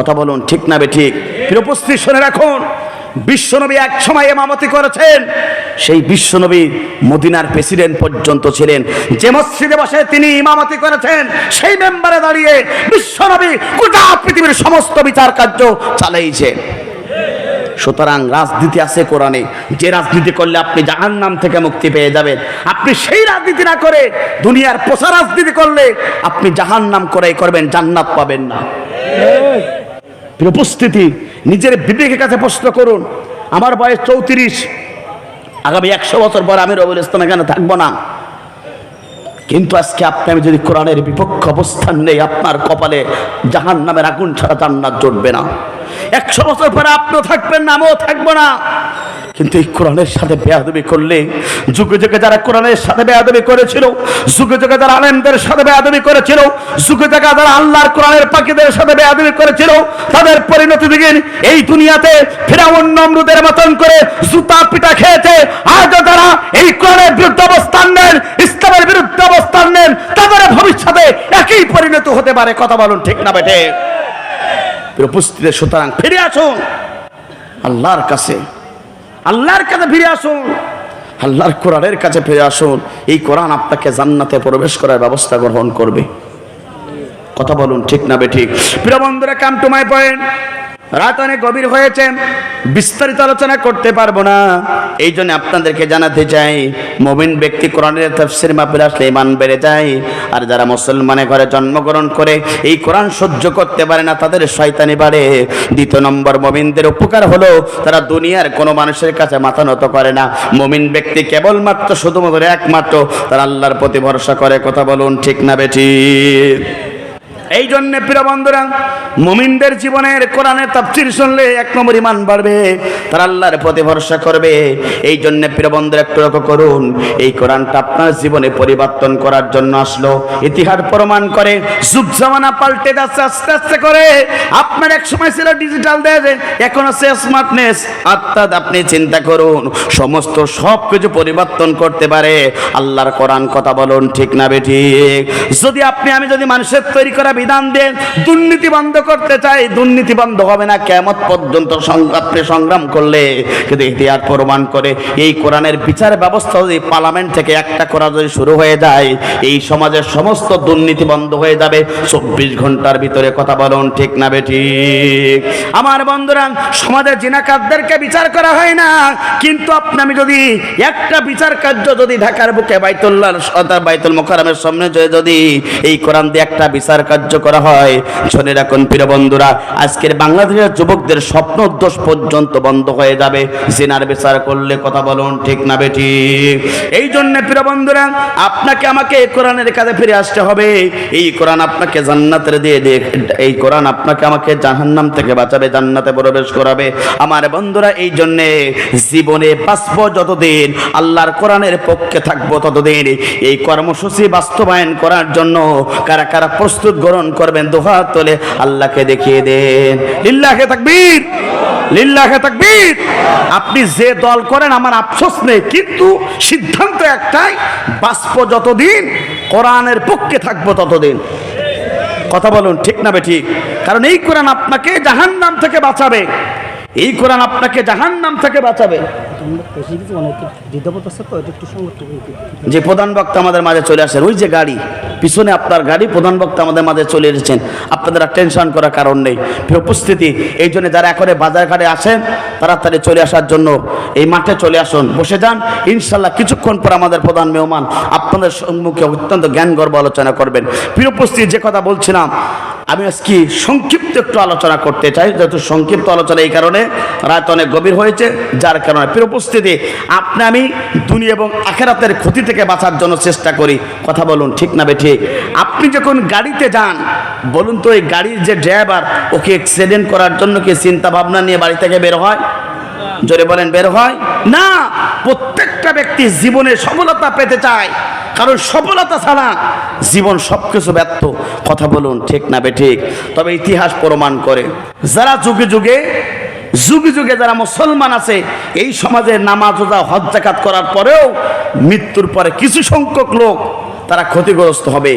কথা বলুন, ঠিক না বে ঠিক? প্রিয় উপস্থিত শুনে রাখুন, বিশ্বনবী এক সময় এমামতি করেছেন। সেই বিশ্বনবী মদিনার প্রেসিডেন্ট পর্যন্ত ছিলেন। যে মসজিদে বসে তিনি ইমামতি করেছেন, সেই মেম্বারে দাঁড়িয়ে বিশ্বনবী গোটা পৃথিবীর সমস্ত বিচার কার্য চালাইছে। সুতরাং রাজনীতি আছে কোরআনে। যে রাজনীতি করলে আপনি জাহান নাম থেকে মুক্তি পেয়ে যাবেন। আপনি সেই রাজনীতি না করে দুনিয়ার পোষা রাজনীতি করলে আপনি জাহান নাম করে করবেন, জান্নাত পাবেন না। উপস্থিতি, নিজের বিবেকের কাছে প্রশ্ন করুন। আমার বয়স চৌত্রিশ। আগামী একশো বছর পর আমি রবুল ইসলাম এখানে থাকব না। কিন্তু আজকে আপনি, আমি যদি কোরআনের বিপক্ষ অবস্থান নেই, আপনার কপালে জাহান নামের আগুন ছাড়া জান্নাত জুটবে না। একশো বছর পরে আপনিও থাকবেন না, আমিও থাকব না। কিন্তু এই কোরআনের সাথে বেয়াদবি করলে, যুগে যুগে যারা কোরআনের সাথে বেয়াদবি করেছিল, যুগে যুগে যারা আলেমদের সাথে বেয়াদবি করেছিল, যুগে যুগে যারা আল্লাহর কোরআনের পাখিদের সাথে বেয়াদবি করেছিল, তাদের পরিণতি দিকেন এই দুনিয়াতে ফেরাউন নমরুদের মতন করে জুতা পিটা খেয়েছে। আজও তারা এই কোরআনের বিরুদ্ধে অবস্থান নেন, ইসলামের বিরুদ্ধে অবস্থান নেন, তাদের ভবিষ্যতে একই পরিণতি হতে পারে। কথা বলুন ঠিক না বেটে উপস্থিতি সুতরাং ফিরে আসুন। আল্লাহর কাছে আল্লাহর কাছে ফিরে আসুন। আল্লাহর কোরআনের কাছে ফিরে আসুন। এই কোরআন আপনাকে জান্নাতে প্রবেশ করার ব্যবস্থা গ্রহণ করবে। কথা বলুন, ঠিক না বে ঠিক? প্রিয় বন্ধুরা কাম টু মাই পয়েন্ট রাত অনেক গভীর হয়েছে, বিস্তারিত আলোচনা করতে পারব না। এই জন্য আপনাদেরকে জানাতে চাই, মমিন ব্যক্তি কোরআনের তফসির মাহফিল আসলে ইমান বেড়ে যায়, আর যারা মুসলমানের ঘরে জন্মগ্রহণ করে এই কোরআন সহ্য করতে পারে না, তাদের শয়তানি বাড়ে। দ্বিতীয় নম্বর, মমিনদের উপকার হলো তারা দুনিয়ার কোনো মানুষের কাছে মাথা নত করে না। মমিন ব্যক্তি কেবলমাত্র শুধুমাত্র একমাত্র, তারা আল্লাহর প্রতি ভরসা করে। কথা বলুন ঠিক না বেঠি এই জন্যে প্রিয় বন্ধুরা মুমিনদের জীবনের কোরআনের তাফসির শুনলে এক নম্বর ইমান বাড়বে, তারা আল্লাহর প্রতি ভরসা করবে। এই জন্য প্রিয় বন্ধুরা, একটু লক্ষ্য করুন, এই কোরআনটা আপনার জীবনে পরিবর্তন করার জন্য আসলো। ইতিহাস প্রমাণ করে, যুগ জামানা পাল্টে যাচ্ছে, আস্তে আস্তে করে। আপনার এক সময় ছিল ডিজিটাল দেশ, এখন আছে স্মার্টনেস অর্থাৎ আপনি চিন্তা করুন, সমস্ত সব কিছু পরিবর্তন করতে পারে। আল্লাহর কোরআন কথা বলুন, ঠিক না বেঠিক যদি আপনি, আমি যদি মানুষের তৈরি করা বিধান দেন দুর্নীতি বন্ধ করতে চাই, দুর্নীতি বন্ধ হবে না, কেমত পর্যন্ত সং- আপনি সংগ্রাম করলে। কিন্তু ইতিহাস প্রমাণ করে, এই কোরআনের বিচার ব্যবস্থা যদি পার্লামেন্ট থেকে একটা করা যদি শুরু হয়ে যায়, এই সমাজের সমস্ত দুর্নীতি বন্ধ হয়ে যাবে। চব্বিশ ঘণ্টার ভিতরে কথা বলুন, ঠিক না বেঠিক আমার বন্ধুরা, সমাজের জিনাকারদেরকে বিচার করা হয় না, কিন্তু আপনি, আমি যদি একটা বিচার কার্য যদি ঢাকার বুকে বাইতুল্লাহ বাইতুল মোকারমের সামনে যদি এই কোরআন দিয়ে একটা বিচার কার্য করা হয়, শুনে রাখুন প্রিয় বন্ধুরা, আজকের বাংলাদেশের যুবকদের স্বপ্ন দোষ পর্যন্ত বন্ধ হয়ে যাবে। জেনার বিচার করলে কথা বলুন, ঠিক না বেটি এই জন্য প্রিয় বন্ধুরা, আপনাকে আমাকে এই কোরআনের কাছে ফিরে আসতে হবে। এই কোরআন আপনাকে জান্নাতের দিয়ে দিয়ে, এই কোরআন আপনাকে আমাকে জাহান্নাম থেকে বাঁচাবে, জান্নাতে প্রবেশ করাবে। আমার বন্ধুরা, এই জন্যে জীবনে বাঁচব যতদিন, আল্লাহর কোরআনের পক্ষে থাকব ততদিন। এই কর্মসূচি বাস্তবায়ন করার জন্য কারা কারা প্রস্তুত গ্রহণ করবেন, দোহাত তোলে আল্লাহকে দেখিয়ে দেন। লিল্লাহে তাকবীর। লিল্লাহে তাকবীর। আপনি যে দল করেন, আমার আফসোস নেই। কিন্তু সিদ্ধান্ত একটাই বাষ্প যতদিন, কোরআনের পক্ষে থাকব ততদিন। কথা বলুন, ঠিক না বে ঠিক? কারণ এই কোরআন আপনাকে জাহান নাম থেকে বাঁচাবে। এই কোরআন আপনাকে জাহান নাম থেকে বাঁচাবে। সংগঠন যে প্রধান বক্তা আমাদের মাঝে চলে আসেন ওই যে গাড়ি, পিছনে আপনার গাড়ি, প্রধান বক্তা আমাদের মাঝে চলে এসেছেন। আপনাদের টেনশন করার কারণ নেই। উপস্থিতি, এই জন্য যারা এখন বাজার ঘাটে আসেন, তাড়াতাড়ি চলে আসার জন্য এই মাঠে চলে আসুন, বসে যান। ইনশাল্লাহ কিছুক্ষণ পর আমাদের প্রধান মেহমান আপনাদের সম্মুখে অত্যন্ত জ্ঞান গর্ব আলোচনা করবেন। উপস্থিতি, যে কথা বলছিলাম, আমি আজকে সংক্ষিপ্ত একটু আলোচনা করতে চাই। যেহেতু সংক্ষিপ্ত আলোচনা এই কারণে, রাত অনেক গভীর হয়েছে, যার কারণে। উপস্থিতি, আপনি আমি দুনিয়া এবং আখেরাতের ক্ষতি থেকে বাঁচার জন্য চেষ্টা করি। কথা বলুন, ঠিক না বেঠিক? আপনি যখন গাড়িতে যান, বলুন তো এই গাড়ির যে ড্রাইভার, ওকে অ্যাক্সিডেন্ট করার জন্য কি চিন্তা ভাবনা নিয়ে বাড়ি থেকে বের হয়? জোরে বলেন, বের হয়? না, প্রত্যেকটা ব্যক্তি জীবনে সফলতা পেতে চায়, কারণ সফলতা ছাড়া জীবন সবকিছু ব্যর্থ। কথা বলুন, ঠিক না বে ঠিক তবে ইতিহাস প্রমাণ করে, যারা যুগে যুগে যুগে যুগে যারা মুসলমান আছে, এই সমাজে নামাজ ওজা হজ জাকাত করার পরেও মৃত্যুর পরে কিছু সংখ্যক লোক তারা ক্ষতিগ্রস্ত হবে।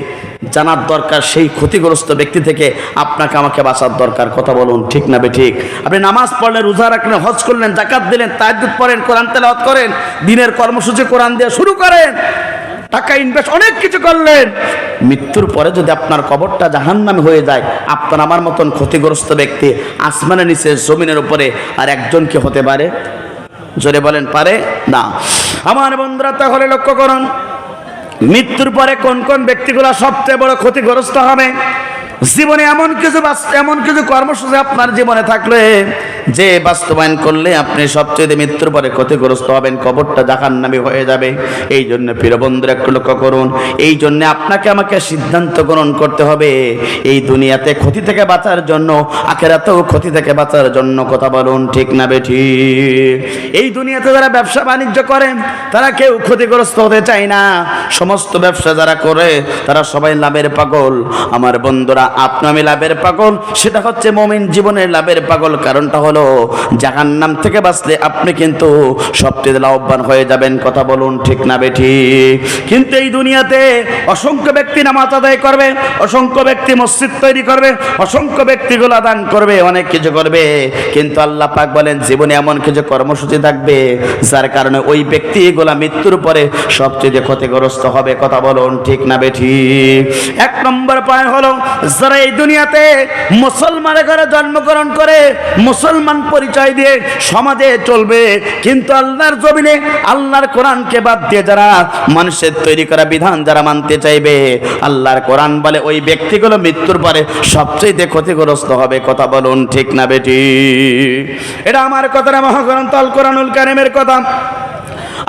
জানার দরকার সেই ক্ষতিগ্রস্ত ব্যক্তি থেকে আপনাকে আমাকে বাঁচার দরকার। কথা বলুন, ঠিক না ঠিক? আপনি নামাজ পড়লেন, রোজা রাখলেন, হজ করলেন জাকাত দিলেন তাজ্জুদ পড়েন, কোরআন তেলাওয়াত করেন, দিনের কর্মসূচি কোরআন দিয়ে শুরু করেন, টাকা ইনভেস্ট অনেক কিছু করলেন। মৃত্যুর পরে যদি আপনার কবরটা জাহান্নামে হয়ে যায়, আপনার আমার মতন ক্ষতিগ্রস্ত ব্যক্তি আসমানের নিচে, জমিনের উপরে আর একজন কি হতে পারে? জোরে বলেন, পারে? না। আমার বন্ধুরা, তাহলে লক্ষ্য করুন, মৃত্যুর পরে কোন কোন ব্যক্তিগুলো সবচেয়ে বড় ক্ষতিগ্রস্ত হবে? জীবনে এমন কিছু এমন কিছু কর্মসূচি আপনার জীবনে থাকলে, যে বাস্তবায়ন করলে আপনি সবচেয়ে মৃত্যুর পরে ক্ষতিগ্রস্ত হবেন, কবরটা জাহান নামে হয়ে যাবে। এই জন্য প্রিয় বন্ধুরা, একটু লক্ষ্য করুন। এই জন্য আপনাকে আমাকে সিদ্ধান্ত গ্রহণ করতে হবে। এই দুনিয়াতে ক্ষতি থেকে বাঁচার জন্য, আখেরাতেও ক্ষতি থেকে বাঁচার জন্য কথা বলুন, ঠিক না বেঠি? এই দুনিয়াতে যারা ব্যবসা বাণিজ্য করেন তারা কেউ ক্ষতিগ্রস্ত হতে চায় না। সমস্ত ব্যবসা যারা করে, তারা সবাই লাভের পাগল। আমার বন্ধুরা আপনি লাভের পাগল, সেটা হচ্ছে মমিন জীবনের লাভের পাগল। কারণটা হলো জাহান নাম থেকে বাঁচলে আপনি কিন্তু সবচেয়ে লাভবান হয়ে যাবেন, কথা বলুন ঠিক না বেঠি। কিন্তু এই দুনিয়াতে অসংখ্য ব্যক্তি নামাজ আদায় করবে, অসংখ্য ব্যক্তি মসজিদ তৈরি করবে, অসংখ্য ব্যক্তিগুলো দান করবে, অনেক কিছু করবে। কিন্তু আল্লাহ পাক বলেন, জীবনে এমন কিছু কর্মসূচি থাকবে, যার কারণে ওই ব্যক্তিগুলা মৃত্যুর পরে সবচেয়ে ক্ষতিগ্রস্ত হবে, কথা বলুন ঠিক না বেঠি। এক নম্বর পয়েন্ট হলো যারা এই দুনিয়াতে মুসলমানের ঘরে জন্মগ্রহণ করে, মুসলমান পরিচয় দিয়ে সমাজে চলবে, কিন্তু আল্লাহর জমিনে, আল্লাহর কোরআনকে বাদ দিয়ে যারা মানুষের তৈরি করা বিধান যারা মানতে চাইবে, আল্লাহর কোরআন বলে ওই ব্যক্তিগুলো মৃত্যুর পরে সবচেয়ে ক্ষতিগ্রস্ত হবে, কথা বলুন ঠিক না বেটি? এটা আমার কথা না, মহাগ্রন্থ আল কোরআনুল কারিমের কথা।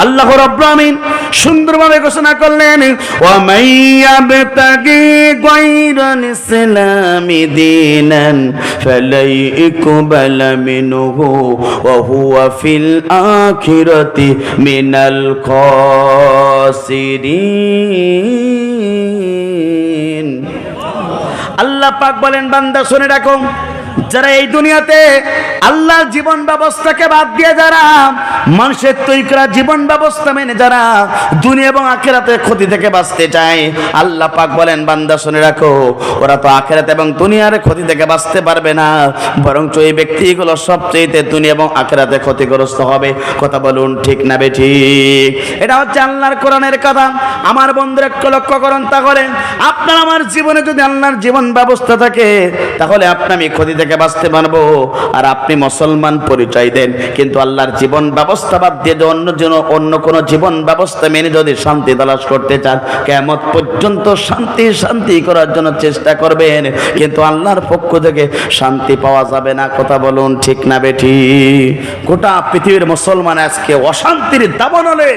আল্লাহ রাব্বুল আমিন সুন্দরভাবে ঘোষণা করলেন ওয়া মাইয়াবতাগি গায়রাল ইসলামি দীনান, ফালাই ইকবালা মিনহু, ওয়া হুয়া ফিল আখিরাতি মিনাল খাসিরিন। আল্লাহ পাক বলেন, বান্দা শুনে রাখো যারা এই দুনিয়াতে আল্লাহর জীবন ব্যবস্থাকে বাদ দিয়ে যারা মানুষের তৈরি করা জীবন ব্যবস্থা মেনে যারা দুনিয়া এবং আখেরাতে ক্ষতি থেকে বাঁচতে চায়, আল্লাহ পাক বলেন, বান্দা শুনে রাখো, ওরা তো আখেরাতে এবং দুনিয়ার ক্ষতি থেকে বাঁচতে পারবে না বরং এই ব্যক্তিগুলো সবচেয়ে দুনিয়া এবং আখেরাতে ক্ষতিগ্রস্ত হবে। কথা বলুন ঠিক না বে ঠিক? এটা হচ্ছে আল্লাহর কোরআনের কথা। আমার বন্ধুরা একটু লক্ষ্য করুন তাহলে আপনার আমার জীবনে যদি আল্লাহর জীবন ব্যবস্থা থাকে, তাহলে আপনি আমি ক্ষতি থেকে বাঁচতে পারব। আর আপনি মুসলমান পরিচয় দেন, কিন্তু আল্লাহর জীবন ব্যবস্থা বাদ দিয়ে যে অন্য যেন অন্য কোনো জীবন ব্যবস্থা মেনে যদি শান্তি তালাশ করতে চান কেমন পর্যন্ত শান্তি শান্তি করার জন্য চেষ্টা করবেন। কিন্তু আল্লাহর পক্ষ থেকে শান্তি পাওয়া যাবে না। কথা বলুন ঠিক না বেঠি? গোটা পৃথিবীর মুসলমান আজকে অশান্তির দাবানলে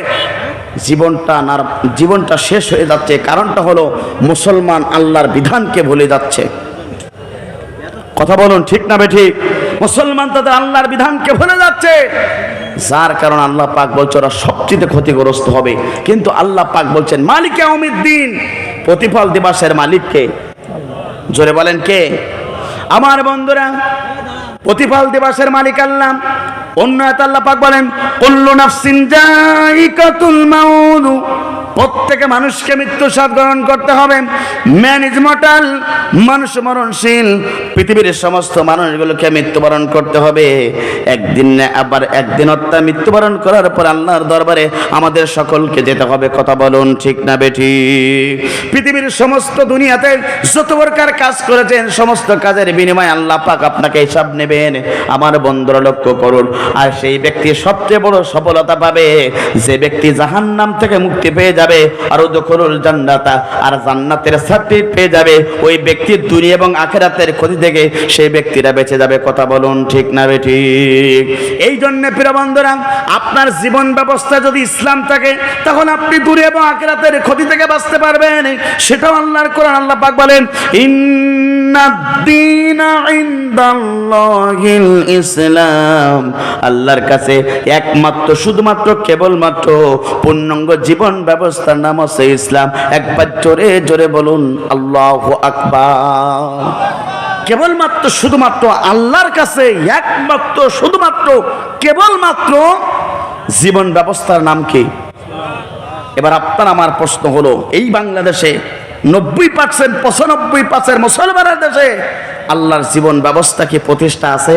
জীবনটা নার জীবনটা শেষ হয়ে যাচ্ছে। কারণটা হলো মুসলমান আল্লাহর বিধানকে ভুলে যাচ্ছে। কথা বলুন, ঠিক না বেঠিক মুসলমান তাদের আল্লাহর বিধানকে ভুলে যাচ্ছে। যার কারণ আল্লাহ পাক বলছে, ওরা সবচেয়ে ক্ষতিগ্রস্ত হবে। কিন্তু আল্লাহ পাক বলছেন, মালিকে দিন প্রতিফল দিবাসের মালিককে। জোরে বলেন কে? আমার বন্ধুরা, প্রতিফল দিবসের মালিক আল্লাহ। অন্য এক আল্লাহ পাক বলেন, কুল্লু নাফসিন জাইকাতুল প্রত্যেকে মানুষকে মৃত্যু স্বাদ গ্রহণ করতে হবে। ম্যান ইজ মর্টাল মানুষ মরণশীল। পৃথিবীর সমস্ত মানুষগুলোকে মৃত্যুবরণ করতে হবে। একদিন আবার একদিন অর্থাৎ মৃত্যুবরণ করার পর আল্লাহর দরবারে আমাদের সকলকে যেতে হবে। কথা বলুন, ঠিক না বেঠি? পৃথিবীর সমস্ত দুনিয়াতে যত প্রকার কাজ করেছেন, সমস্ত কাজের বিনিময়ে আল্লাহ পাক আপনাকে হিসাব নেবেন। আমার বন্ধুরা লক্ষ্য করুন, আর সেই ব্যক্তি সবচেয়ে বড় সফলতা পাবে। যে ব্যক্তি জাহান্নাম থেকে মুক্তি পেয়ে যাবে আর দখলুল জান্নাতা, আর জান্নাতের সার্টিফিকেট পেয়ে যাবে ওই ব্যক্তির দুনিয়া এবং আখেরাতের ক্ষতি থেকে, সেই ব্যক্তিরা বেঁচে যাবে। কথা বলুন ঠিক না বে ঠিক এই জন্য প্রিয় বন্ধুরা, আপনার জীবন ব্যবস্থা যদি ইসলাম থাকে, তখন আপনি দূরে এবং আখেরাতের ক্ষতি থেকে বাঁচতে পারবেন। সেটাও আল্লাহর কোরআন, আল্লাহ পাক বলেন ইসলাম। আল্লাহর কাছে একমাত্র, শুধুমাত্র, কেবলমাত্র পূর্ণাঙ্গ জীবন ব্যবস্থার নাম হচ্ছে ইসলাম। একবার জোরে জোরে বলুন, আল্লাহ আকবার। কেবলমাত্র, শুধুমাত্র আল্লাহর কাছে, একমাত্র, শুধুমাত্র, কেবলমাত্র জীবন ব্যবস্থার নাম কি? এবার আপনার, আমার প্রশ্ন হলো, এই বাংলাদেশে নব্বই পার্সেন্ট পঁচানব্বই পার্সেন্ট মুসলমানের দেশে আল্লাহর জীবন ব্যবস্থা কি প্রতিষ্ঠা আছে?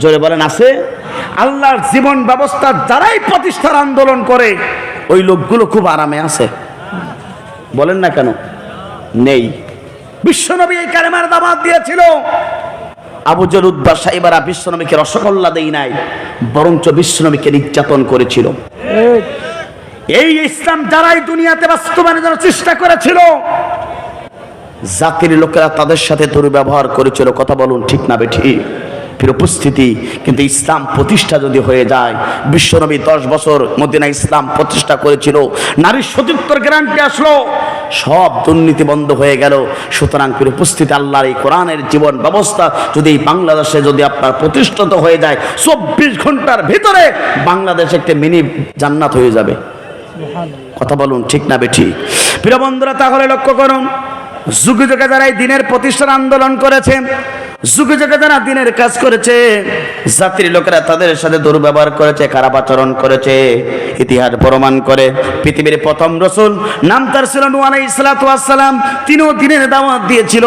জোরে বলেন, আছে। আল্লাহর জীবন ব্যবস্থা যারাই প্রতিষ্ঠার আন্দোলন করে ওই লোকগুলো খুব আরামে আছে। বলেন না কেন? নেই। বিশ্বনবী এই কালেমার দাবাত দিয়েছিল। আবু জরুদ্দা সাহেবারা বিশ্বনবীকে রসগোল্লা দেই নাই, বরঞ্চ বিশ্বনবীকে নির্যাতন করেছিল। এই ইসলাম যারাই দুনিয়াতে বাস্তবায়নের জন্য চেষ্টা করেছিল, জাতির লোকেরা তাদের সাথে দুর্ব্যবহার করেছিল। কথা বলুন ঠিক না, বেঠি। ফির উপস্থিতি, কিন্তু ইসলাম প্রতিষ্ঠা যদি হয়ে যায়, বিশ্বনবী দশ বছর মদিনা ইসলাম প্রতিষ্ঠা করেছিল, নারীর সতীত্বর গ্যারান্টি আসলো, সব দুর্নীতি বন্ধ হয়ে গেল। সুতরাং ফির উপস্থিতি আল্লাহর এই কোরআনের জীবন ব্যবস্থা যদি বাংলাদেশে যদি আপনার প্রতিষ্ঠিত হয়ে যায়, চব্বিশ ঘণ্টার ভিতরে বাংলাদেশ একটি মিনি জান্নাত হয়ে যাবে। কথা বলুন, ঠিক না বেঠি? প্রিয় বন্ধুরা, তাহলে লক্ষ্য করুন, যুগে যুগে যারা এই দিনের প্রতিষ্ঠার আন্দোলন করেছে যুগে যুগে যারা দিনের কাজ করেছে, জাতির লোকেরা তাদের সাথে দুর্ব্যবহার করেছে, খারাপ আচরণ করেছে, ইতিহাস প্রমাণ করে। পৃথিবীর প্রথম রসুল, নাম তার ছিল নু আলাই সালাম, তিনিও দিনের দাওয়াত দিয়েছিল।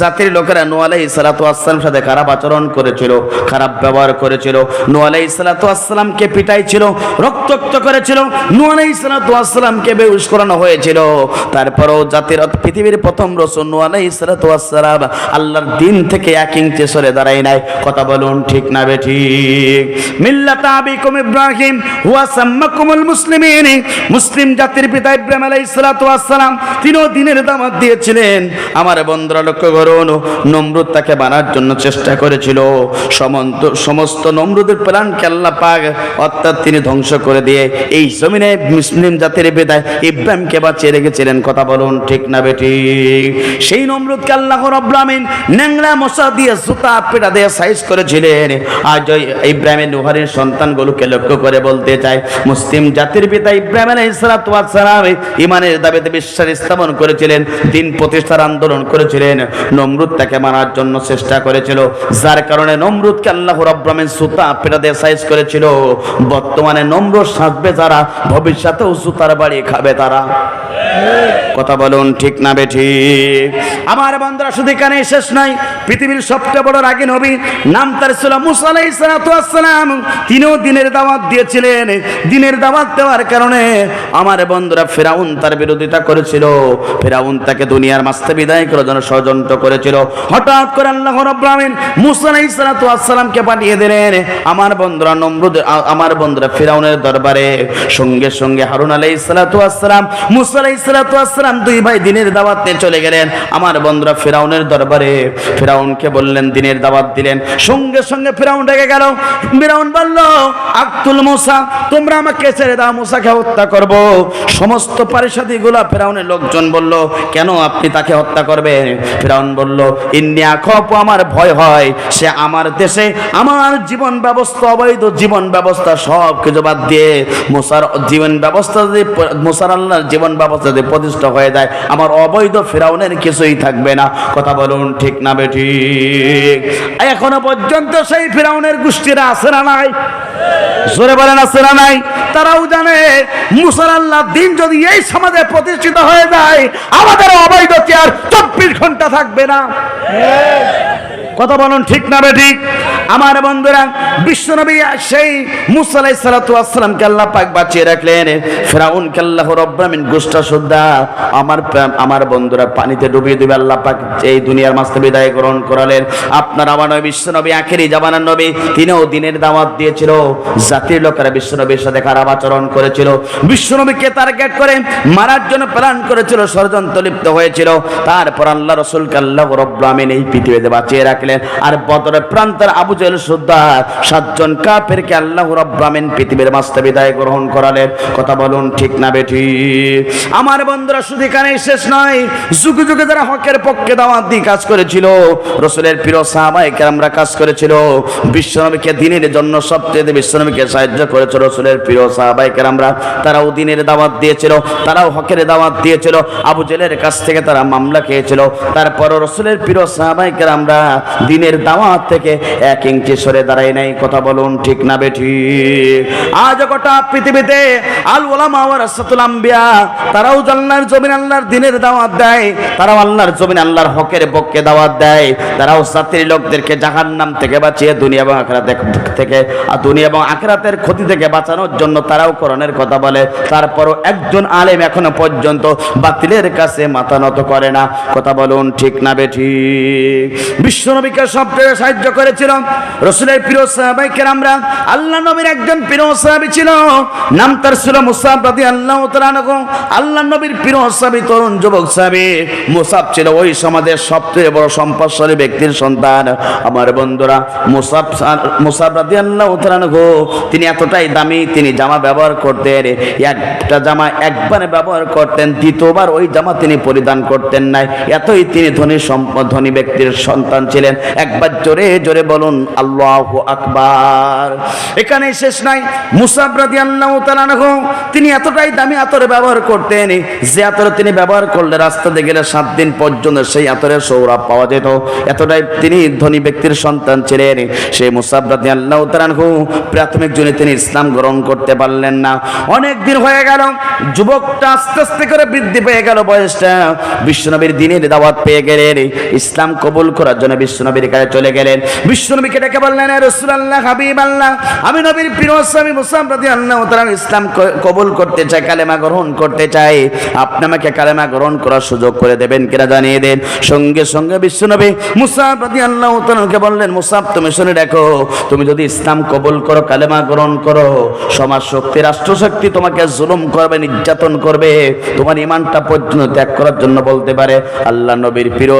জাতির লোকেরা নু আলাই সালাতাম সাথে খারাপ আচরণ করেছিল, খারাপ ব্যবহার করেছিল। নু আলাই সালাতামকে পিটাইছিল, রক্তাক্ত করেছিল। নু আলাই সালাতামকে বেউস করানো হয়েছিল। তারপরও জাতির পৃথিবীর প্রথম রসুল নু আলাই সালাতাম আল্লাহর দিন থেকে সরে দাঁড়ায় নাই। কথা বলুন, ঠিক না বে ঠিক? মিল্লাত আবিকুম ইব্রাহিম, হুয়া সাম্মাকুমুল মুসলিমিন। মুসলিম জাতির পিতা ইব্রাহিম আলাইহিস সালাতু দাওয়াত দিয়েছিলেন। আমার বন্ধুরা, লক্ষ্য করুন, নমরুদ তাকে বানার জন্য চেষ্টা করেছিল। সমন্ত সমস্ত নমরুদের প্ল্যানকে আল্লাহ পাক, অর্থাৎ তিনি ধ্বংস করে দিয়ে এই জমিনে মুসলিম জাতির পিতা ইব্রাহিমকে বাঁচিয়ে রেখেছিলেন। কথা বলুন, ঠিক না বেটি সেই নমরুদকে আল্লাহ রাব্বুল আমিন ন্যাংরা মশা দিয়ে জুতা পেটা দিয়ে সাইজ করেছিলেন। আজ ওই ইব্রাহিমের নুহারের সন্তানগুলোকে লক্ষ্য করে বলতে চাই মুসলিম জাতির পিতা ইব্রাহিম আলাইসালাম ইমানের দাবিতে বিশ্বাস স্থাপন করেছিলেন দিন প্রতিষ্ঠার আন্দোলন করেছিলেন। নমরুদ তাকে মারার জন্য চেষ্টা করেছিল, যার কারণে নমরুদকে আল্লাহ রব্রামের সুতা পেটা দিয়ে সাইজ করেছিল। বর্তমানে নমরুদ সাজবে যারা, ভবিষ্যতেও সুতার বাড়ি খাবে তারা। কথা বলুন ঠিক না বেঠি আমার বন্ধুরা, শুধু এখানে শেষ নাই পৃথিবীর সবচেয়ে বড় রাগী নবী, নাম তার ছিল মুসা আলাইহিস সালাতু ওয়াসসালাম তিনিও দিনের দাওয়াত দিয়েছিলেন। দিনের দাওয়াত দেওয়ার কারণে আমার বন্ধুরা ফেরাউন তার বিরোধিতা করেছিল। ফেরাউন তাকে দুনিয়ার মাস্তে বিদায় করার জন্য ষড়যন্ত্র করেছিল। হঠাৎ করে আল্লাহ রাব্বুল আমিন মুসা আলাইহিস সালাতু ওয়াসসালামকে পাঠিয়ে দিলেন। আমার বন্ধুরা নমরুদ, আমার বন্ধুরা ফেরাউনের দরবারে সঙ্গে সঙ্গে হারুন আলাইহিস সালাতু ওয়াসসালাম মুসা আলাইহিস সালাতু ওয়াসসালাম দুই ভাই দিনের দাওয়াত নিয়ে চলে গেলেন। আমার বন্ধুরা ফেরাউনের দরবারে ফেরাউনকে বললেন, দিনের দাওয়াত দিলেন। সঙ্গে সঙ্গে ফেরাউন রেগে গেল। ফেরাউন বলল আক্তুল মুসা, তোমরা আমাকে ছেড়ে দাও, মুসাকে হত্যা করব। সমস্ত পারিষদি গুলা ফেরাউনের লোকজন বলল, কেন আপনি তাকে হত্যা করবেন? ফেরাউন বলল, ইন্ডিয়া খপ, আমার ভয় হয়। সে আমার দেশে আমার জীবন ব্যবস্থা, অবৈধ জীবন ব্যবস্থা সব কিছু বাদ দিয়ে মুসার জীবন ব্যবস্থা যদি মুসার আল্লাহর জীবন ব্যবস্থা যদি প্রতিষ্ঠা হয়ে যায়, আমার অবৈধ ফেরাউনের কিছুই থাকবে না। কথা বলুন ঠিক না, বেঠি। এখনও পর্যন্ত সেই ফেরাউনের গোষ্ঠীরা আছে না নাই? জোরে বলেন, আছে না নাই? তারাও জানে, মুসার আল্লাহ দিন যদি এই সমাজে প্রতিষ্ঠিত হয়ে যায় আমাদের অবৈধ চেয়ার চব্বিশ ঘণ্টা থাকবে না? কথা বলুন ঠিক না বে ঠিক? আমার বন্ধুরা, বিশ্বনবী সেই মুসা আলাইহিস সালাতু ওয়াসসালামকে আল্লাহ পাক বাঁচিয়ে রাখলেন। ফেরাউন আল্লাহ রাব্বুল আমিন গোষ্ঠা সুদ্ধা আমার আমার বন্ধুরা পানিতে ডুবিয়ে দিবে, আল্লাহ পাক এই দুনিয়ার মাঝে বিদায় গ্রহণ করালেন। আপনার আমার নবী বিশ্বনবী আখেরি জামানার নবী, তিনিও দিনের দাওয়াত দিয়েছিল, জাতির লোকেরা বিশ্বনবীর সাথে খারাপ আচরণ করেছিল। বিশ্বনবীকে টার্গেট করে মারার জন্য প্ল্যান করেছিল, ষড়যন্ত্র লিপ্ত হয়েছিল। তারপর আল্লাহ রসুলকে আল্লাহ রব্বুল আমিন এই পৃথিবীতে বাঁচিয়ে রাখলেন। আর বদরের প্রান্তের আবু জেল সুদ্দা সাতজন কাফেরকে আল্লাহ রব্বুল আমিন পৃথিবীর মাস্তে বিদায় গ্রহণ করালেন। কথা বলুন, ঠিক না বেঠি? আমার বন্ধুরা, শুধু এখানেই শেষ নয়, যুগে যুগে যারা হকের পক্ষে দাওয়াত দিয়ে কাজ করেছিল, রসুলের প্রিয় সাহাবাহিকে আমরা কাজ করেছিল, বিশ্বনবীকে দিনের জন্য সবচেয়ে বিশ্বনবীকে সাহায্য করেছিল রসুলের প্রিয় সাহাবাহিকের আমরা তারাও দিনের দাওয়াত দিয়েছিল, তারাও হকের দাওয়াত দিয়েছিল, আবু জেলের কাছ থেকে তারা মামলা খেয়েছিল। তারপর রসুলের প্রিয় সাহাবাহিকের আমরা দিনের দাওয়াত থেকে এক ইঞ্চি সরে দাঁড়ায় নাই, কথা বলুন ঠিক না বেঠি? আজ গোটা পৃথিবীতে আল ওলামা রাসাতুল আম্বিয়া, তারাও জান্নার জমিন আল্লাহর দিনের দাওয়াত দেয়, তারাও আল্লাহর জমিন আল্লাহর হকের পক্ষে দাওয়াত দেয়, তারাও ছাত্রী লোকদেরকে জাহান্নাম থেকে বাঁচিয়ে দুনিয়া এবং আখরাত থেকে, আর দুনিয়া এবং আখরাতের ক্ষতি থেকে বাঁচানোর জন্য তারাও করণের কথা বলে, তারপরও একজন আলেম এখনও পর্যন্ত বাতিলের কাছে মাথা নত করে না, কথা বলুন ঠিক না বেঠি? বিশ্বনবীকে সবচেয়ে সাহায্য করেছিল। রসুলের প্রিয় সাহাবাইকে আমরা, আল্লাহ নবীর একজন প্রিয় সাহাবি ছিল, নাম তার ছিল মুসাব রাদি আল্লাহ তালানগো আল্লাহ নবীর প্রিয় সাহাবি তরুণ যুবক সাহাবি, মুসাব ছিল ওই সমাজের সবচেয়ে বড় সম্পদশালী ব্যক্তির সন্তান। আমার বন্ধুরা, মুসাব মুসাব রাদি আল্লাহ তালানগো তিনি এতটাই দামি, তিনি জামা ব্যবহার করতেন, একটা জামা একবারে ব্যবহার করতেন, দ্বিতীয়বার ওই জামা তিনি পরিধান করতেন নাই। এতই তিনি ধনী সম্পদ ধনী ব্যক্তির সন্তান ছিলেন। একবার জোরে জোরে বলুন, আল্লাহ আকবার। এখানে শেষ নাই। মুসাব রাদি আল্লাহ তিনি এতটাই দামি আতরে ব্যবহার করতেন, যে আতরে তিনি ব্যবহার করলে রাস্তাতে গেলে সাত দিন পর্যন্ত সেই আতরের সৌরভ পাওয়া যেত। এতটাই তিনি ধনী ব্যক্তির সন্তান ছিলেন। সেই মুসাব রাদি আল্লাহ প্রাথমিক জনে তিনি ইসলাম গ্রহণ করতে পারলেন না। অনেক দিন হয়ে গেল, যুবকটা আস্তে আস্তে করে বৃদ্ধি পেয়ে গেল বয়সটা। বিশ্বনবীর দিনের দাওয়াত পেয়ে গেলেন। ইসলাম কবুল করার জন্য বিশ্বনবীর কাছে চলে গেলেন। বিশ্বনবীকে ডেকে বললেন রসুল্লাহ হাবিব আল্লাহ আমি নবীর প্রিয় স্বামী প্রতি আল্লাহ তারা ইসলাম কবুল করতে চাই, কালেমা গ্রহণ করতে চাই। আপনি আমাকে কালেমা গ্রহণ করার সুযোগ করে দেবেন কিনা জানিয়ে দেন। সঙ্গে সঙ্গে বিশ্বনবী মুসাব প্রতি আল্লাহ তালাকে বললেন মুসাব তুমি শুনে দেখো, তুমি যদি ইসলাম কবুল করো, কালেমা গ্রহণ করো, সমাজ শক্তি, রাষ্ট্র শক্তি তোমাকে জুলুম করবে, নির্যাতন করবে, তোমার ইমানটা পর্যন্ত ত্যাগ করার জন্য বলতে পারে। আল্লাহ নবীর প্রিয়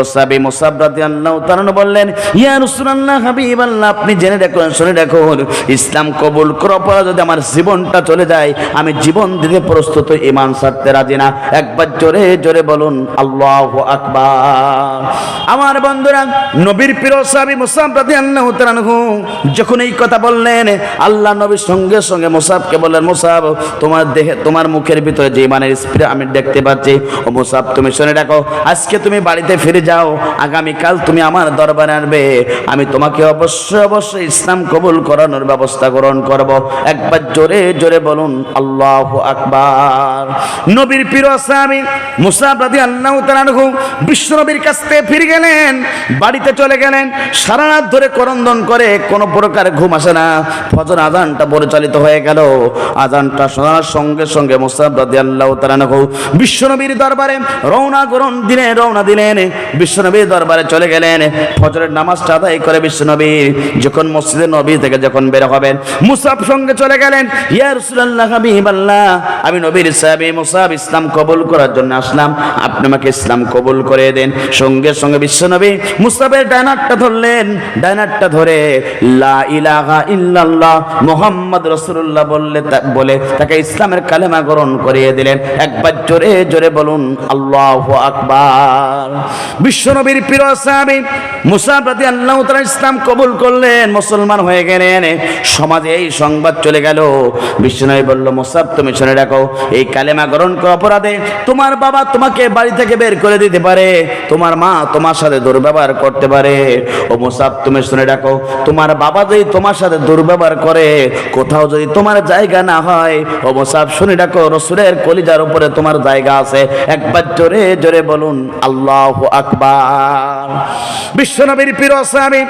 মুসাব রাদি আল্লাহ তাআলা বললেন, ইয়া রাসূলুল্লাহ হাবিব আল্লাহ আপনি জেনে দেখুন, শুনে দেখুন, ইসলাম কবুল করার পর যদি আমার জীবনটা চলে যায়, আমি জীবন দিতে প্রস্তুত ইমান ছাড়তে রাজি না। একবার জোরে জোরে বলুন, আল্লাহু আকবার। আমার বন্ধুরা, নবীর প্রিয় সাবি মুসাব রাদি আল্লাহ তাআলা যখন এই কথা বললেন, আল্লাহ নবীর সঙ্গে সঙ্গে মুসাবকে বললেন, মুসাব, তোমার দেহে, তোমার মুখের ভিতরে যে ইমানের স্প্রে আমি দেখতে পাচ্ছি, ও মুসাব, তুমি শুনে রাখো আজকে তুমি বাড়িতে ফিরে যাও, আগামীকাল তুমি আমার দরবারে আনবে আমি তোমাকে অবশ্যই অবশ্যই ইসলাম কবুল করানোর ব্যবস্থা গ্রহণ করব। একবার জোরে জোরে বলুন, আল্লাহ আকবার। নবীর প্রিয় সাহাবী মুসাব রাদিয়াল্লাহু তাআলা আনহু বিশ্ব নবীর কাছ ফিরে গেলেন, বাড়িতে চলে গেলেন। সারা রাত ধরে করন্দন করে, কোনো প্রকার ঘুম আসে না। ফজর আজানটা পরিচালিত হয়ে গেল। আজানটা শোনার সঙ্গে সঙ্গে মুসাব রাদিয়াল্লাহু তাআলা বিশ্বনবীর দরবারে রওনা গ্রহণ দিনে রওনা দিলেন। বিশ্বনবীর দরবারে চলে গেলেন। ফজরের নামাজটা আদায় করে বিশ্বনবী যখন মসজিদে নবী থেকে যখন বের হবেন, মুসাব সঙ্গে চলে গেলেন, ইয়া রাসূলুল্লাহ হাবিবাল্লাহ। আমি নবীর সাহাবী মুসাব ইসলাম কবুল করার জন্য আসলাম। আপনি আমাকে ইসলাম কবুল করে দেন। সঙ্গে সঙ্গে বিশ্বনবী মুসাবের ডায়নারটা ধরলেন। ডায়নারটা ধরে, লা ইলাহা ইল্লাল্লাহ। মুহাম্মদ রাসূলুল্লাহ বললে বলে তাকে ইসলামের কালেমা গ্রহণ করিয়ে দিলেন। একবার জোরে জোরে বলুন, আল্লাহু আকবার। বিশ্বনবীর প্রিয় সাহাবী মুসা প্রতি আল্লাহ তাআলা ইসলাম কবুল করলেন, মুসলমান হয়ে গেলেন। সমাজে এই সংবাদ চলে গেল। বিশ্বনবী বলল, মুসাব, তুমি শুনে রাখো, এই কালেমা গ্রহণ করা অপরাধে তোমার বাবা তোমাকে বাড়ি থেকে বের করে দিতে পারে, তোমার মা তোমার সাথে দুর্ব্যবহার করতে পারে। ও মুসাব, তুমি শুনে রাখো, তোমার বাবা যদি তোমার সাথে দুর্ব্যবহার করে, কোথাও যদি তোমার জায়গা না হয়, ও মুসাব, শুনে রাখো, রসুলের কলিজার উপরে তোমার জায়গা আছে। একবার জোরে জোরে বলুন, আল্লাহ আকবার। বিশ্বনবীর প্রিয় সাহাবী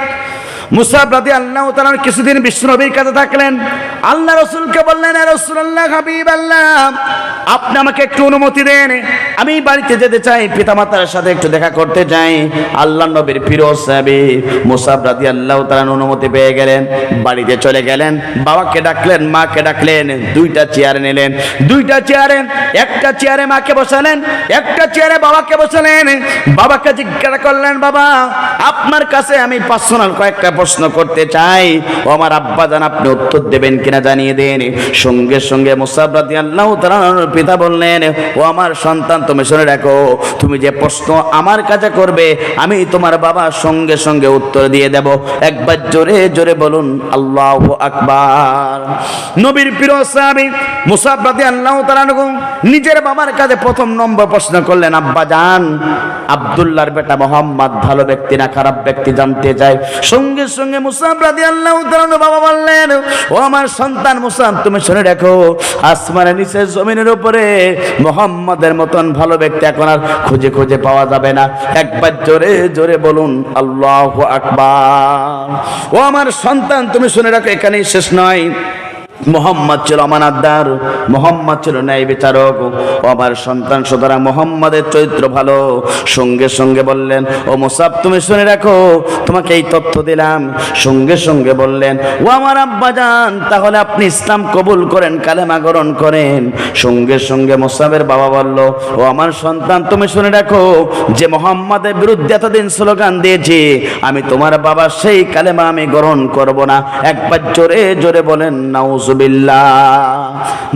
মুসাব রাদি আল্লাহ তালার কিছুদিন বিশ্বনবীর কাছে থাকলেন। আল্লাহ রসুলকে বললেন রসুল্লাহ হাবিব আল্লাহ আপনি আমাকে একটু অনুমতি দেন। আমি বাড়িতে যেতে চাই, পিতামাতার সাথে একটু দেখা করতে চাই। আল্লাহ নবীর প্রিয় সাহাবী মুসাব রাদি আল্লাহ তালার অনুমতি পেয়ে গেলেন, বাড়িতে চলে গেলেন। বাবাকে ডাকলেন, মাকে ডাকলেন, দুইটা চেয়ার নিলেন। দুইটা চেয়ারে, একটা চেয়ারে মাকে বসালেন, একটা চেয়ারে বাবাকে বসালেন। বাবাকে জিজ্ঞাসা করলেন, বাবা, আপনার কাছে আমি পার্সোনাল কয়েকটা প্রশ্ন করতে চাই আমার আব্বা জান আপনি উত্তর দেবেন কিনা জানিয়ে দেন। সঙ্গে সঙ্গে মুসাব রাদিয়াল্লাহু তাআলার পিতা বললেন, ও আমার সন্তান, তুমি শুনে রাখো, তুমি যে প্রশ্ন আমার কাছে করবে, আমি তোমার বাবা সঙ্গে সঙ্গে উত্তর দিয়ে দেব। একবার জোরে জোরে বলুন, আল্লাহু আকবার। নবীর প্রিয় সাহাবী মুসাব রাদিয়াল্লাহু তাআলা নিজের বাবার কাছে প্রথম নম্বর প্রশ্ন করলেন আব্বা জান আব্দুল্লাহর বেটা মোহাম্মদ ভালো ব্যক্তি না খারাপ ব্যক্তি জানতে চায়। সঙ্গে সঙ্গে মুসাম রাদি আল্লাহ বাবা বললেন, ও আমার সন্তান মুসাম তুমি শুনে রাখো, আসমানের নিচে জমিনের উপরে মোহাম্মদের মতন ভালো ব্যক্তি এখন আর খুঁজে খুঁজে পাওয়া যাবে না। একবার জোরে জোরে বলুন, আল্লাহ আকবার। ও আমার সন্তান, তুমি শুনে রাখো, এখানেই শেষ নয়। মোহাম্মদ ছিল আমানাদ্দার মোহাম্মদ ছিল ন্যায় বিচারক। আমার সন্তান সুতরাং মোহাম্মদের চরিত্র ভালো। সঙ্গে সঙ্গে বললেন, ও মোসাব, তুমি শুনে রাখো, তোমাকে এই তথ্য দিলাম। সঙ্গে সঙ্গে বললেন, ও আমার আব্বা যান তাহলে আপনি ইসলাম কবুল করেন, কালেমা গ্রহণ করেন। সঙ্গে সঙ্গে মোসাবের বাবা বলল, ও আমার সন্তান, তুমি শুনে রাখো, যে মোহাম্মদের বিরুদ্ধে এতদিন স্লোগান দিয়েছি, আমি তোমার বাবা সেই কালেমা আমি গ্রহণ করব না। একবার জোরে জোরে বলেন নাউজুবিল্লাহ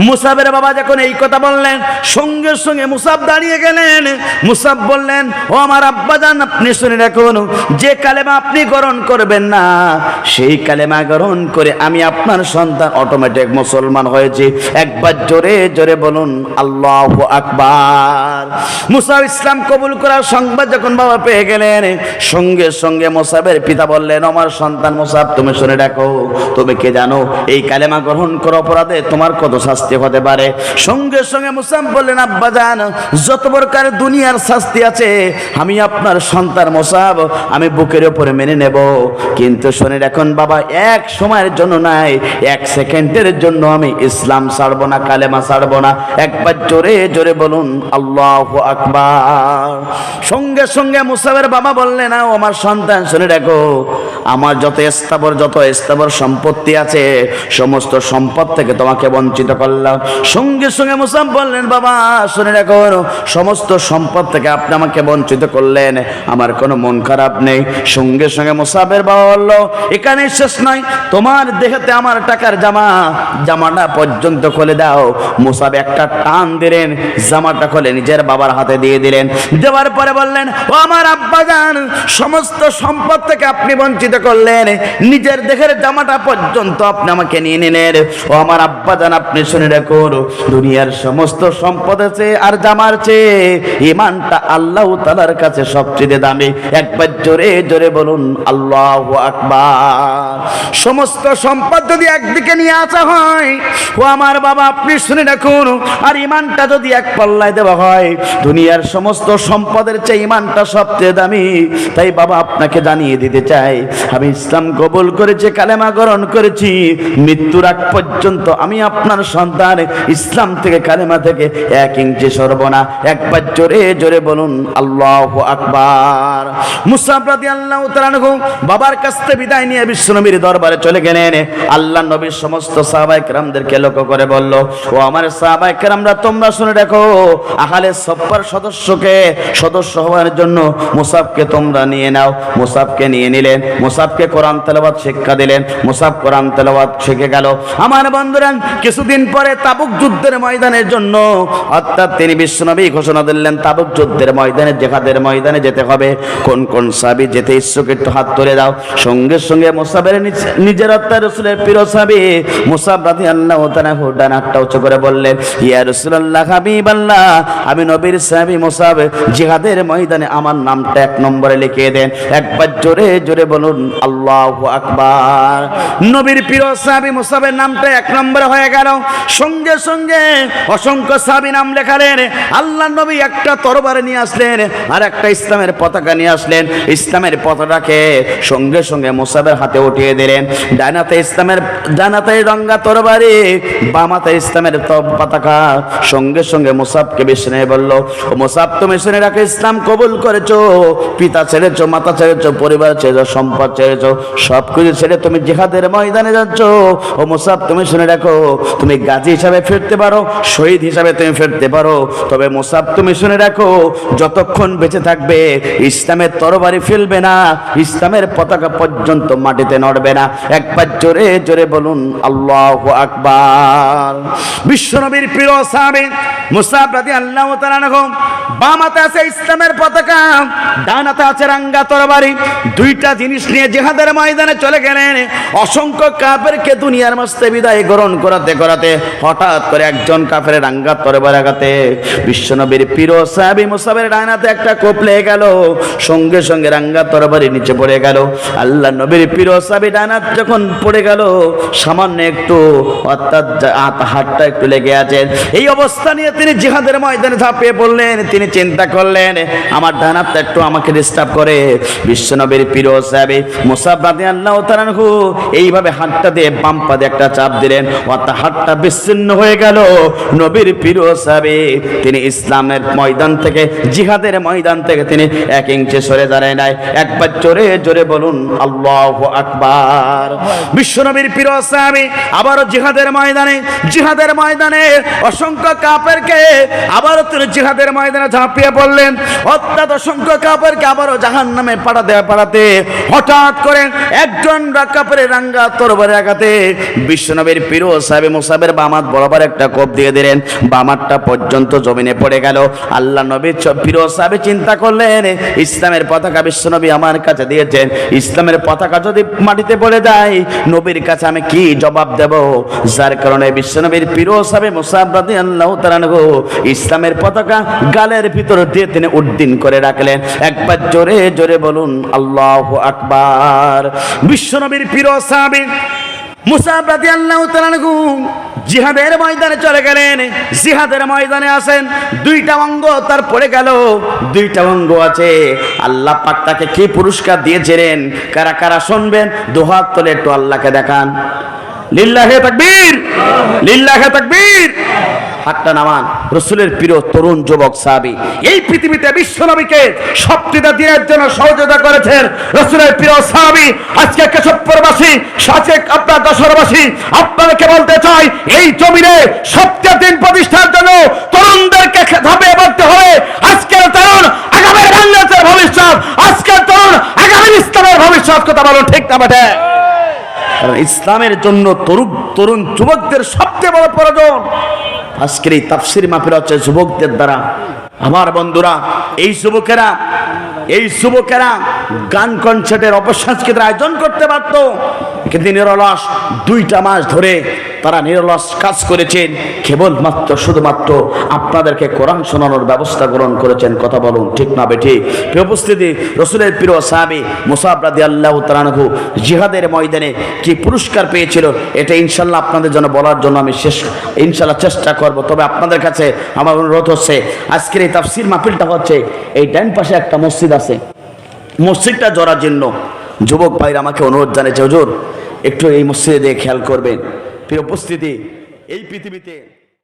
মুসাবের বাবা যখন এই কথা বললেন, সঙ্গে সঙ্গে মুসাব দাঁড়িয়ে গেলেন। মুসাব বললেন, ও আমার আব্বা জান আপনি শুনে রাখুন, যে কালেমা আপনি গ্রহণ করবেন না, সেই কালেমা গ্রহণ করে আমি আপনার সন্তান অটোমেটিক মুসলমান একবার জোরে জোরে বলুন, আল্লাহ আকবার। মুসাব ইসলাম কবুল করার সংবাদ যখন বাবা পেয়ে গেলেন, সঙ্গে সঙ্গে মোসাবের পিতা বললেন আমার সন্তান মোসাব, তুমি শুনে রাখো, তুমি কে জানো, এই কালেমা গ্রহণ করো অপরাধে তোমার কত শাস্তি হতে পারে? সঙ্গে সঙ্গে মুসাব বললেন, আব্বা জান, যত প্রকার দুনিয়ার শাস্তি আছে, আমি আপনার সন্তান মোসাব, আমি বুকের উপরে মেনে নেব। কিন্তু শুনে রাখুন বাবা, এক সময়ের জন্য নাই, এক সেকেন্ডের জন্য আমি ইসলাম ছাড়বো না, কালেমা ছাড়বো না। একবার জোরে জোরে বলুন, আল্লাহ আকবার। সঙ্গে সঙ্গে মুসাবের বাবা বললেন না আমার সন্তান, শুনে রাখো আমার যত স্থাবর যত স্থাবর সম্পত্তি আছে, সমস্ত সম্পদ থেকে তোমাকে বঞ্চিত করলাম। সঙ্গে সঙ্গে মুসাব বললেন, বাবা, শুনে রাখো, সমস্ত সম্পদ থেকে আপনি আমাকে বঞ্চিত করলেন। আমার কোনো মন খারাপ নেই। সঙ্গে সঙ্গে মুসাবের বাবা বলল, এখানে শেষ নয়, তোমার দেহেতে আমার টাকার জামা, জামাটা পর্যন্ত খুলে দাও। মুসাব একটা টান দিলেন, জামাটা খুলে নিজের বাবার হাতে দিয়ে দিলেন। দেওয়ার পরে বললেন, ও আমার আব্বা যান সমস্ত সম্পদ থেকে আপনি বঞ্চিত করলেন। নিজের দেহের জামাটা পর্যন্ত আপনি আমাকে নিয়ে নিলেন। ও আমার আব্বা যান আপনি শুনে রাখুন, দুনিয়ার সমস্ত সম্পদ আছে আর জামার চেয়ে ইমানটা আল্লাহ তালার কাছে সবচেয়ে দামি। একবার জোরে জোরে বলুন, আল্লাহ আকবার। সমস্ত সম্পদ যদি একদিকে নিয়ে আসা হয়, ও আমার বাবা, আপনি শুনে রাখুন, আর ইমানটা যদি এক পাল্লায় দেওয়া হয়, দুনিয়ার সমস্ত সম্পদের চেয়ে ইমানটা সবচেয়ে দামি। তাই বাবা, আপনাকে জানিয়ে দিতে চাই, আমি ইসলাম কবুল করেছি, কালেমা গ্রহণ করেছি, মৃত্যুর আগ পর্যন্ত আমি আপনার সন্তান ইসলাম থেকে কালেমা থেকে এক ইঞ্চি সরব না। একবার জোরে জোরে বলুন, আল্লাহ আকবার। মুসাফরাদি আল্লাহ তালানহু বাবার কাছ থেকে বিদায় নিয়ে বিশ্বনবীর দরবারে চলে গেলেন। আল্লাহ নবীর সমস্ত সাহাবাই কেরামদেরকে লক্ষ্য করে বলল, ও আমার সাহাবাই কেরামরা, তোমরা শুনে দেখো, আহালে সব্বার সদস্যকে সদস্য হওয়ার জন্য মুসাফকে তোমরা নিয়ে নাও। মুসাফকে নিয়ে নিলেন। মুসাফকে কোরআন তেলাবাদ শিক্ষা দিলেন। মুসাফ কোরআন তেলাবাদ শিখে গেল। আমার বন্ধুরা কিছুদিন পরে তাবুক যুদ্ধের ময়দানের জন্য, অর্থাৎ তিনি বিশ্বনবী ঘোষণা দিলেন, তাবুক যুদ্ধের ময়দানে, জেহাদের ময়দানে যেতে হবে। কোন কোন সাবি যেতে ইচ্ছুক, একটু হাত তুলে দাও। সঙ্গে সঙ্গে মুসাবের নিজ- নিজের আত্মা রসুলের প্রিয় সাবি, মুসাব রাধি আল্লাহ তারা ডান হাতটা উঁচু করে বললেন ইয়া রসুল্লাহ হাবিব আল্লাহ আমি নবীর সাহাবি মুসাব, জিহাদের ময়দানে আমার নামটা এক নম্বরে লিখিয়ে দেন। একবার জোরে জোরে বলুন, আল্লাহ আকবার। নবীর প্রিয় সাহাবি মুসাবের নামটা এক নম্বরে হয়ে গেল। সঙ্গে সঙ্গে অসংখ্য সাহাবি নাম লেখালেন। আল্লাহ নবী একটা তরবারে নিয়ে আসলেন আর একটা ইসলামের পতাকা নিয়ে আসলেন। ইসলামের পতাকাকে সঙ্গে সঙ্গে মুসাবের হাতে উঠিয়ে দিলেন। ডানাতে ইসলামের, ডানাতে রঙ্গা তরবারি, বামাতে ইসলামের ত- পতাকা। সঙ্গে সঙ্গে মুসাবকে বিষ্ণু বলল, ও মুসাব, তুমি শুনে রাখো, ইসলাম কবুল করেছ। পিতা ছেড়েছো, মাতা ছেড়েছো, পরিবার ছেড়েছো, সম্পদ ছেড়েছো সব কিছু ছেড়ে তুমি জিহাদের ময়দানে যাচ্ছ। ও মুসাব তুমি শুনে রাখো, তুমি গাজী হিসাবে ফিরতে পারো, শহীদ হিসাবে তুমি ফিরতে পারো। তবে মুসাব তুমি শুনে রাখো, যতক্ষণ বেঁচে থাকবে, ইসলামের তরবারি ফেলবে না, ইসলামের পতাকা পর্যন্ত মাটিতে নড়বে না। একবার জোরে জোরে বলুন, আল্লাহ আকবার। বিশ্বনবীর প্রিয় সাহাবী মুসাব রাদি আল্লাহ তাআলা বামাতে আছে ইসলামের পতাকা ডানাতে আছে রাঙ্গা তরবারি। দুইটা জিনিস নিয়ে জেহাদের ময়দানে চলে গেলেন। অসংখ্য কাপেরকে দুনিয়ার মাঝে কাছে বিদায় গ্রহণ করাতে করাতে হঠাৎ করে একজন কাফের রাঙ্গা তরবার আঘাতে বিশ্বনবীর পিরো সাহাবি মুসাবের ডাইনাতে একটা কোপ লেগে গেল। সঙ্গে সঙ্গে রাঙ্গা তরবারি নিচে পড়ে গেল। আল্লাহ নবীর পিরো সাহাবি ডাইনাত যখন পড়ে গেল, সামান্য একটু অর্থাৎ হাতটা একটু লেগে আছে। এই অবস্থা নিয়ে তিনি জিহাদের ময়দানে ঝাঁপিয়ে পড়লেন, তিনি চিন্তা করলেন, আমার ডানাতটা একটু আমাকে ডিস্টার্ব করে। বিশ্বনবীর পিরো সাহেবে মুসাবাদে আল্লাহ তারানহু এইভাবে হাতটা দিয়ে বাম পাদে একটা চাপ দিলেন। হাতটা বিচ্ছিন্ন হয়ে গেল। নবীর পিরো সাহেবে, তিনি ইসলামের ময়দান থেকে, জিহাদের ময়দান থেকে তিনি এক ইঞ্চি সরে দাঁড়ায় নাই। একবার জোরে জোরে বলুন, আল্লাহ আকবার। বিশ্বনবীর পিরো সাহেবে আবারও জিহাদের ময়দানে জিহাদের ময়দানে অসংখ্য কাপেরকে আবারও তিনি জিহাদের ময়দানে ঝাঁপিয়ে পড়লেন। অর্থাৎ অসংখ্য কাপেরকে আবারও জাহান নামে পাঠাতে পাঠাতে হঠাৎ করে একজন কাপড়ের রাঙ্গা তরবারে আঘাতে বিশ্বনবীর পিরো সাহেব মুসাবের বামাত বরাবর একটা কোপ দিয়ে দিলেন। বামাতটা পর্যন্ত জমিনে পড়ে গেল। আল্লাহ নবী পিরো সাহেব চিন্তা করলেন, ইসলামের পতাকা বিশ্বনবী আমার কাছে দিয়েছেন। ইসলামের পতাকা যদি মাটিতে পড়ে যায়, নবীর কাছে আমি কি জবাব দেব? যার কারণে বিশ্বনবীর পিরো সাহেব মুসাবাদি আল্লাহ তারানগো ইসলামের পতাকা গালের ভিতর দিয়ে তিনি উদ্দিন করে রাখলেন। একবার জোরে জোরে বলুন, আল্লাহ আকবার। বিশ্বনবীর পিরো সাহাবী মুসাব রাদিয়াল্লাহু তাআলা জিহাদের ময়দানে চলে গেলেন। জিহাদের ময়দানে আসেন। দুইটা অঙ্গ তার পড়ে গেল। দুইটা অঙ্গ আছে। আল্লাহ পাক তাকে কি পুরস্কার দিয়েছিলেন? কারা কারা শুনবেন? দুহাত তোলে একটু আল্লাহকে দেখান। লিল্লাহে তাকবীর! লিল্লাহে তাকবীর! হাতটা নামান, রসুলের প্রিয় তরুণ যুবক সাহাবি। এই পৃথিবীতে বিশ্বনবীকে সপ্তাহ দিনের জন্য সহযোগিতা করেছেন রসুলের প্রিয় সাহাবি। আজকে কেশবপুরবাসী, সাজেক আপনার দশরবাসী আপনাদেরকে বলতে চাই, এই জমিনে সপ্তাহ দিন প্রতিষ্ঠার জন্য তরুণদেরকে ধাপিয়ে পড়তে হবে। আজকের তরুণ আগামী বাংলাদেশের ভবিষ্যৎ, আজকের তরুণ আগামী ইসলামের ভবিষ্যৎ, কথা বলুন ঠিক না বেটে? কারণ ইসলামের জন্য তরুণ তরুণ যুবকদের সবচেয়ে বড় প্রয়োজন। আজকের এই তাফসির মাহফিল হচ্ছে যুবকদের দ্বারা। আমার বন্ধুরা, এই যুবকেরা এই যুবকেরা গান কনসার্টের অপসংস্কৃতির আয়োজন করতে পারত, কিন্তু নিরলস দুইটা মাস ধরে তারা নিরলস কাজ করেছেন। কেবলমাত্র, শুধুমাত্র আপনাদেরকে কোরআন শোনানোর ব্যবস্থা গ্রহণ করেছেন, কথা বলুন, ঠিক না বেঠি? প্রিয় উপস্থিতি, রসুলের প্রিয় সাহাবি মুসাবরাদি আল্লাহ তালানহু জিহাদের ময়দানে কি পুরস্কার পেয়েছিল, এটা ইনশাল্লাহ আপনাদের জন্য বলার জন্য আমি শেষ, ইনশাল্লাহ চেষ্টা করব। তবে আপনাদের কাছে আমার অনুরোধ হচ্ছে, আজকের এই তাফসির মাহফিলটা হচ্ছে, এই ডান পাশে একটা মসজিদ আছে। মসজিদটা জড়ার জন্য যুবক ভাইরা আমাকে অনুরোধ জানিয়েছে হুজুর, একটু এই মসজিদে দিয়ে খেয়াল করবেন। উপস্থিতি এই পৃথিবীতে